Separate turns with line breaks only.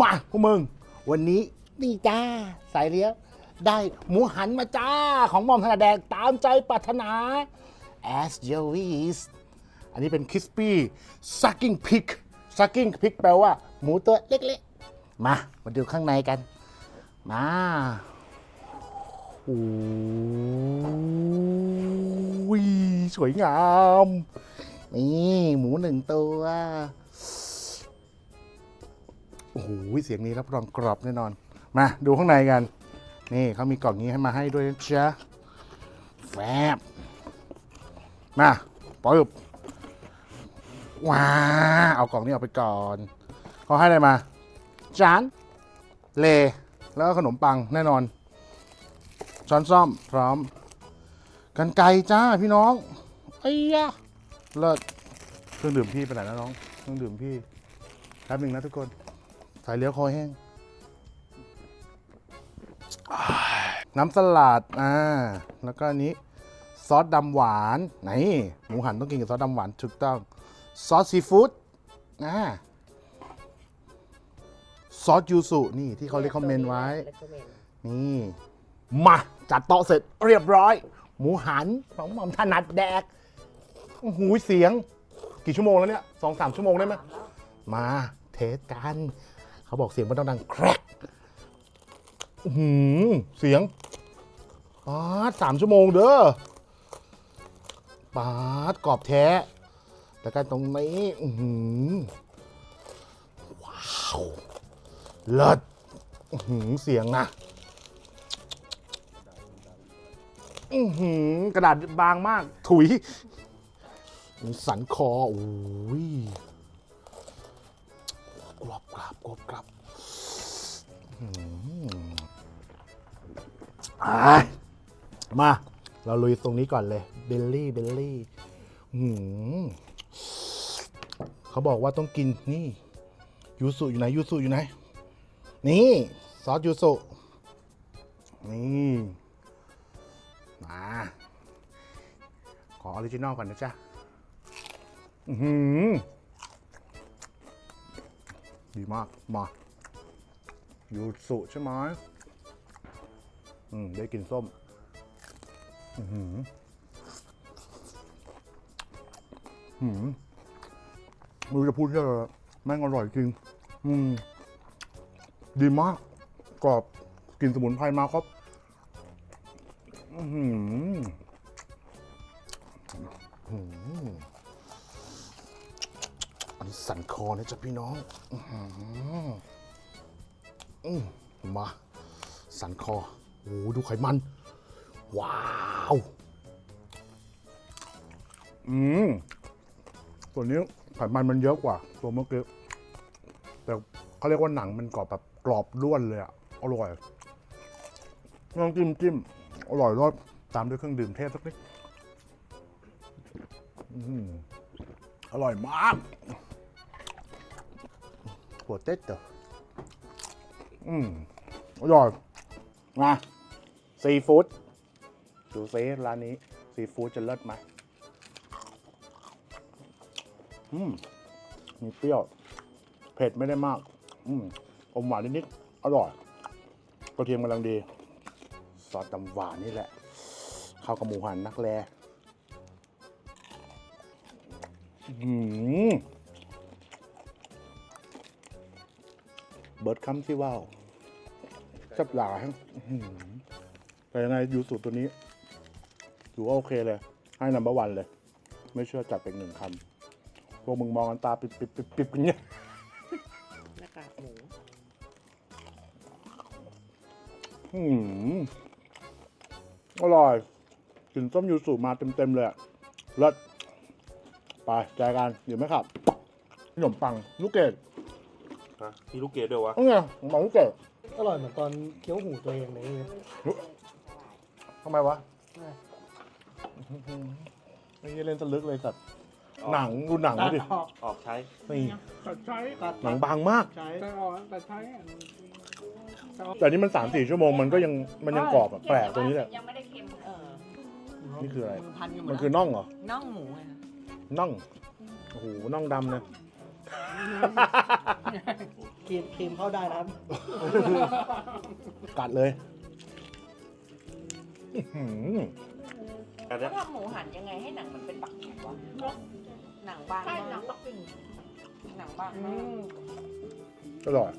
มาพวกมึง วันนี้นี่จ้า สายเลี้ยว ได้หมูหันมาจ้า ของหมอมธนาแดงตามใจปรารถนา as you wish อันนี้เป็น crispy sucking pig sucking pig แปลว่า หมูตัวเล็กๆ มา มาดูข้างในกัน มาโอ้ยสวยงาม นี่ หมูหนึ่งตัว อ้โหเสียงนี้รับรองกรอบแน่นอน มาดูข้างในกัน นี่เขามีกล่องนี้ให้มาให้ด้วยนะจ๊ะแฟบมาปึ๊บว้าเอากล่องนี้ออกไปก่อนเขาให้อะไรมา จาน เล แล้วก็ขนมปังแน่นอน ช้อนซ่อมพร้อม กันไก่จ้าพี่น้องไอ้ยะเลิศเครื่องดื่มพี่ไปไหนแล้วน้อง เครื่องดื่มพี่แป๊บหนึ่งนะทุกคน สายเลี้ยวคอแห้ง น้ำสลัด อ่า แล้วก็อันนี้ซอสดำหวาน ไหน หมูหันต้องกินกับซอสดำหวานถูกต้อง ซอสซีฟู้ด อ่า ซอสยูสุ นี่ที่เขาเรียกคอมเมนต์ไว้ นี่ มา จัดโต๊ะเสร็จเรียบร้อย หมูหันของหม่อมถนัดแดกโอ้โหูเสียง กี่ชั่วโมงแล้วเนี่ยสองสามชั่วโมงได้ไหมมาเทสกัน เขาบอกเสียงมันต้องดังแครกหือเสียงปาดสามชั่วโมงเด้อปาดกรอบแท้ แต่กันตรงนี้หือว้าวเลิศหือเสียงนะหือกระดาษบางมาก ถุย สันคอโอ้ย กรอบกรอบกรอบกรอบมา เราลุยตรงนี้ก่อนเลยเบลลี่เบลลี่เขาบอกว่าต้องกินนี่ยูสุอยู่ไหนยูสุอยู่ไหน นี่ซอสยูสุนี่มาขอออริจินอลก่อนนะจ๊ะ อือหือ ดีมาก มา ยูสุใช่ไหมอืม ได้กินส้ม อือหือหืมไม่รู้จะพูดยังไงแม่งอร่อยจริง อืม ดีมาก กรอบกลินสมุนไพรมาครับ อือหือ นนี้สันคอนะจ๊ะพี่น้องอืมมา สันคอโอ้โหดูไขมัน ว้าวอืมตัวนี้ไขมันมันเยอะกว่า ตัวเมื่อกี้แต่เขาเรียกว่าหนังมันกรอบแบบกรอบล้วนเลยอะอร่อยลองจิ้มจิ้มอร่อยรสตามด้วยเครื่องดื่มเทศสักนิดอื้อหืออร่อยมาก หัวเต็ดเออืมอร่อยมาซีฟู้ดดูซิร้านนี้ ซีฟู้ดจะเลิศไหมอืมมีเปรี้ยว เผ็ดไม่ได้มาก อืมอมหวานนิดๆอร่อยกระเทียมกำลังดี ซอสตำหวานนี่แหละ เข้ากับหมูหันนักแลอื้อ เบิร์ดคัมที่ว่าวจับหลาทั้งอื้อหือแต่ยังไงยูสูตรตัวนี้ถือว่าโอเคเลย ให้นัมเบอร์วันเลย ไม่เชื่อจัดเป็นหนึ่งคำพวกมึงมองกันตาปิดปิดปิดปิดกันเนี่ย
หน้ากากหมู
อืมอร่อยกลิ่นส้มยูสุมาเต็มๆเลยอะเลิศไปแจกกันอยู่ไหมครับขนมปังลูกเกด
ฮะมีลูกเกดด้วยวะ
นี่ไงขนมปังลูกเกด
อร่อยเหมือนตอนเคี้ยวหูตัวเองเลย
ทำไมวะไอ้เหี้ยเล่นสลึกเลยสัตว์หนังดูหนังดูดิ
ออกใช้
นี่
ตัดใช้ตัด
หนังบางมาก
ใช้ตัดออกตัดใช้
แต่นี่มันสามสี่ชั่วโมงมันก็ยังมันยังกรอบอะแปลกตรงนี้แหละ
ยังไม่ได้เค็มเออ
นี่คืออะไร
พันกันหม
มั
ด
นคือน่องเหรอ
น่องหมูไงคะ
น่องโอ้โหน่องดำนะ
ครีมครีมเข้าได้นะครับ
กัดเลยอื้อหือ
อันเนี้
เขา
ย
ทำหมูหันยังไงให้หนังมันเป็นปักหนังวะหนังบาง
ใช่
มาก
หนังปักกิ่ง
หนังบางมาก
อร่อย